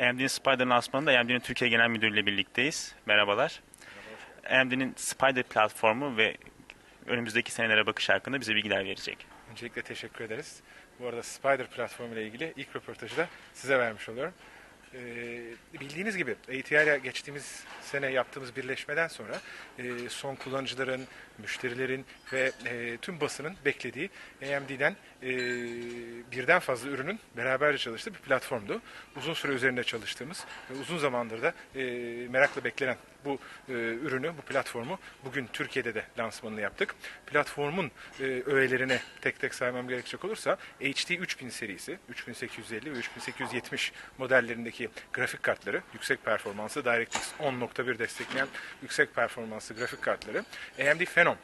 AMD'nin Spider lansmanında AMD'nin Türkiye Genel Müdürü ile birlikteyiz. Merhabalar. AMD'nin Spider platformu ve önümüzdeki senelere bakış hakkında bize bilgiler verecek. Öncelikle teşekkür ederiz. Bu arada Spider platformu ile ilgili ilk röportajı da size vermiş oluyorum. Ee, bildiğiniz gibi ATI ile geçtiğimiz sene yaptığımız birleşmeden sonra e, son kullanıcıların, müşterilerin ve e, tüm basının beklediği AMD'den e, birden fazla ürünün beraberce çalıştığı bir platformdu. Uzun süre üzerinde çalıştığımız ve uzun zamandır da merakla beklenen bu e, ürünü, bu platformu bugün Türkiye'de de lansmanını yaptık. Platformun e, öğelerine tek tek saymam gerekecek olursa HD 3000 serisi, 3850 ve 3870 modellerindeki grafik kartları, yüksek performanslı DirectX 10.1 destekleyen yüksek performanslı grafik kartları, AMD Phenom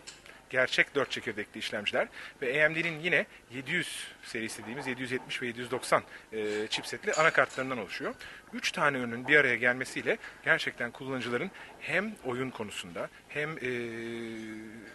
gerçek 4 çekirdekli işlemciler ve AMD'nin yine 700 serisi dediğimiz 770 ve 790 e, chipsetli anakartlarından oluşuyor. 3 tane ürünün bir araya gelmesiyle gerçekten kullanıcıların hem oyun konusunda hem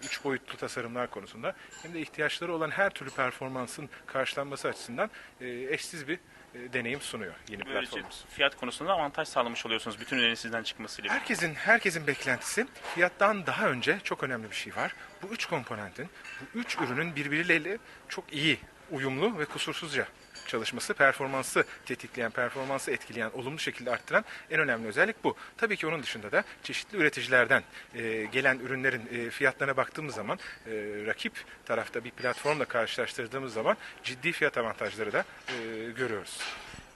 3 boyutlu tasarımlar konusunda hem de ihtiyaçları olan her türlü performansın karşılanması açısından e, eşsiz bir e, deneyim sunuyor yeni Böylece platformumuz. fiyat konusunda avantaj sağlamış oluyorsunuz bütün ürünlerin sizden çıkmasıyla. Herkesin herkesin beklentisi fiyattan daha önce çok önemli bir şey var. Bu üç komponentin, bu üç ürünün birbirleriyle çok iyi, uyumlu ve kusursuzca çalışması, performansı tetikleyen, performansı etkileyen, olumlu şekilde arttıran en önemli özellik bu. Tabii ki onun dışında da çeşitli üreticilerden e, gelen ürünlerin e, fiyatlarına baktığımız zaman e, rakip tarafta bir platformla karşılaştırdığımız zaman ciddi fiyat avantajları da e, görüyoruz.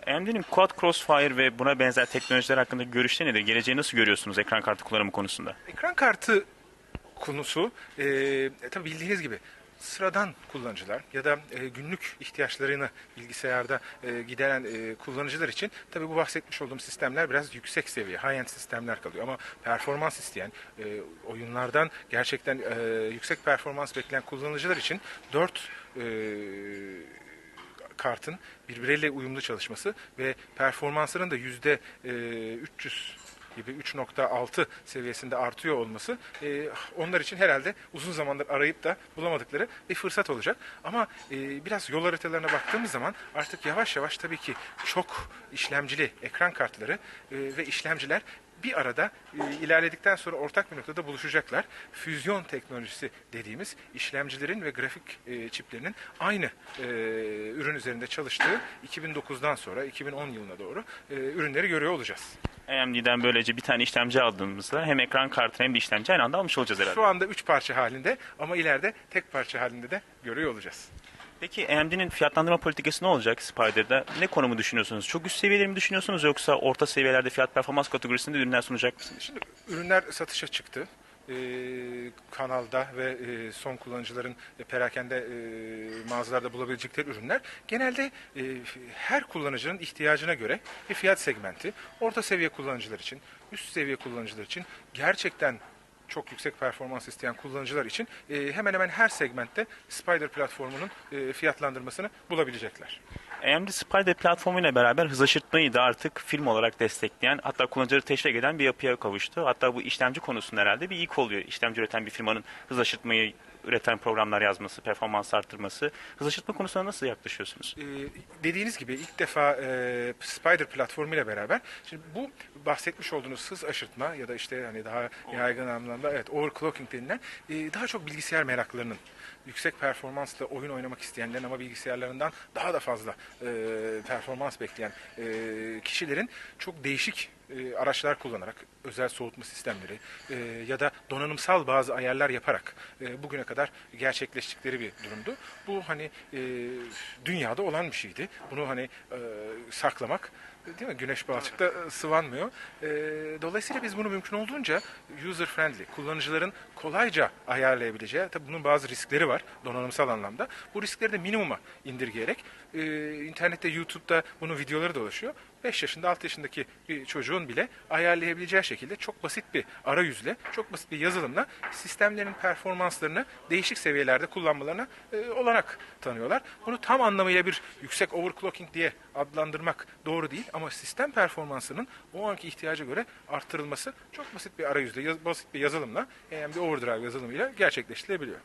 AMD'nin Quad Crossfire ve buna benzer teknolojiler hakkında görüşleri nedir? Geleceği nasıl görüyorsunuz ekran kartı kullanımı konusunda? Ekran kartı konusu e, e, tabii bildiğiniz gibi sıradan kullanıcılar ya da e, günlük ihtiyaçlarını bilgisayarda e, gideren e, kullanıcılar için tabii bu bahsetmiş olduğum sistemler biraz yüksek seviye, high-end sistemler kalıyor. Ama performans isteyen, e, oyunlardan gerçekten e, yüksek performans bekleyen kullanıcılar için 4 kartın birbiriyle uyumlu çalışması ve performansının da yüzde e, 300 gibi 3.6 seviyesinde artıyor olması e, onlar için herhalde uzun zamandır arayıp da bulamadıkları bir fırsat olacak. Ama e, biraz yol haritalarına baktığımız zaman artık yavaş yavaş tabii ki çok işlemcili ekran kartları e, ve işlemciler bir arada e, ilerledikten sonra ortak bir noktada buluşacaklar. Füzyon teknolojisi dediğimiz işlemcilerin ve grafik e, çiplerinin aynı e, ürün üzerinde çalıştığı 2009'dan sonra 2010 yılına doğru e, ürünleri görüyor olacağız. AMD'den böylece bir tane işlemci aldığımızda hem ekran kartı hem de işlemci aynı anda almış olacağız herhalde. Şu anda üç parça halinde ama ileride tek parça halinde de görüyor olacağız. Peki AMD'nin fiyatlandırma politikası ne olacak Spider'da? Ne konumu düşünüyorsunuz? Çok üst seviyeleri mi düşünüyorsunuz yoksa orta seviyelerde fiyat performans kategorisinde ürünler sunacak mısınız? Şimdi ürünler satışa çıktı. Ee, kanalda ve e, son kullanıcıların e, perakende e, mağazalarda bulabilecekleri ürünler genelde e, her kullanıcının ihtiyacına göre bir fiyat segmenti. Orta seviye kullanıcılar için, üst seviye kullanıcılar için gerçekten çok yüksek performans isteyen kullanıcılar için e, hemen hemen her segmentte Spider platformunun e, fiyatlandırmasını bulabilecekler. AMD Spider platformuyla beraber hız aşırtmayı da artık film olarak destekleyen hatta kullanıcıları teşvik eden bir yapıya kavuştu. Hatta bu işlemci konusunda herhalde bir ilk oluyor. İşlemci üreten bir firmanın hız aşırtmayı üreten programlar yazması, performans arttırması. Hız aşırtma konusuna nasıl yaklaşıyorsunuz? Ee, dediğiniz gibi ilk defa e, Spider platformu ile beraber şimdi bu bahsetmiş olduğunuz hız aşırtma ya da işte hani daha yaygın anlamda evet overclocking denilen e, daha çok bilgisayar meraklılarının yüksek performansla oyun oynamak isteyenlerin ama bilgisayarlarından daha da fazla e, performans bekleyen e, kişilerin çok değişik e, araçlar kullanarak özel soğutma sistemleri e, ya da donanımsal bazı ayarlar yaparak e, bugüne kadar gerçekleştikleri bir durumdu. Bu hani e, dünyada olan bir şeydi. Bunu hani e, saklamak değil mi? Güneş balçıkta e, sıvanmıyor. E, dolayısıyla biz bunu mümkün olduğunca user friendly, kullanıcıların kolayca ayarlayabileceği, tabii bunun bazı riskleri var donanımsal anlamda. Bu riskleri de minimuma indirgeyerek e, internette, YouTube'da bunun videoları dolaşıyor. 5 yaşında, 6 yaşındaki bir çocuğun bile ayarlayabileceği şekilde çok basit bir arayüzle, çok basit bir yazılımla sistemlerin performanslarını değişik seviyelerde kullanmalarına e, olanak tanıyorlar. Bunu tam anlamıyla bir yüksek overclocking diye adlandırmak doğru değil ama sistem performansının o anki ihtiyaca göre arttırılması çok basit bir arayüzle, basit bir yazılımla, AMD Overdrive yazılımıyla gerçekleştirilebiliyor.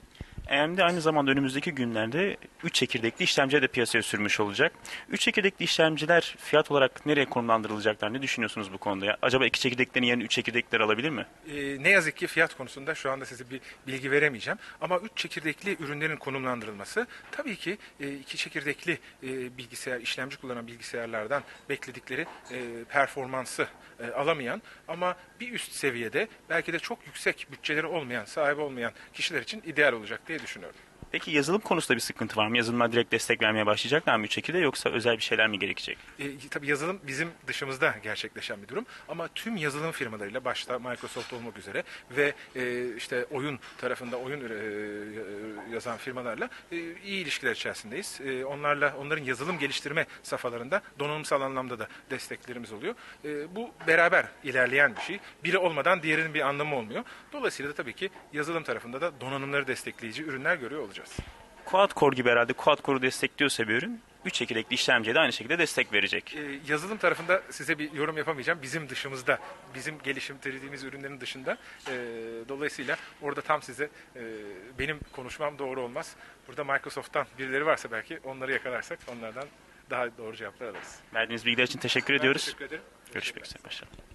AMD aynı zamanda önümüzdeki günlerde 3 çekirdekli işlemci de piyasaya sürmüş olacak. 3 çekirdekli işlemciler fiyat olarak nereye konumlandırılacaklar? Ne düşünüyorsunuz bu konuda? Ya, acaba 2 çekirdeklerin yerine 3 çekirdekler alabilir mi? Ee, ne yazık ki fiyat konusunda şu anda size bir bilgi veremeyeceğim. Ama üç çekirdekli ürünlerin konumlandırılması tabii ki e, iki çekirdekli e, bilgisayar, işlemci kullanan bilgisayarlardan bekledikleri e, performansı e, alamayan ama bir üst seviyede belki de çok yüksek bütçeleri olmayan, sahibi olmayan kişiler için ideal olacak diye düşünüyorum. Peki yazılım konusunda bir sıkıntı var mı? Yazılıma direkt destek vermeye başlayacaklar mı 3 çekirde yoksa özel bir şeyler mi gerekecek? E, tabii yazılım bizim dışımızda gerçekleşen bir durum ama tüm yazılım firmalarıyla başta Microsoft olmak üzere ve e, işte oyun tarafında oyun e, yazan firmalarla e, iyi ilişkiler içerisindeyiz. E, onlarla onların yazılım geliştirme safhalarında donanımsal anlamda da desteklerimiz oluyor. E, bu beraber ilerleyen bir şey. Biri olmadan diğerinin bir anlamı olmuyor. Dolayısıyla da tabii ki yazılım tarafında da donanımları destekleyici ürünler görüyor olacağız. Quad Core gibi herhalde Quad Core'u destekliyorsa bir ürün 3 çekirdekli işlemciye de aynı şekilde destek verecek. E, yazılım tarafında size bir yorum yapamayacağım. Bizim dışımızda, bizim geliştirdiğimiz ürünlerin dışında. E, dolayısıyla orada tam size e, benim konuşmam doğru olmaz. Burada Microsoft'tan birileri varsa belki onları yakalarsak onlardan daha doğru cevaplar alırız. Verdiğiniz bilgiler için teşekkür Ben ediyoruz. teşekkür ederim. Görüşmek üzere. Başarılar.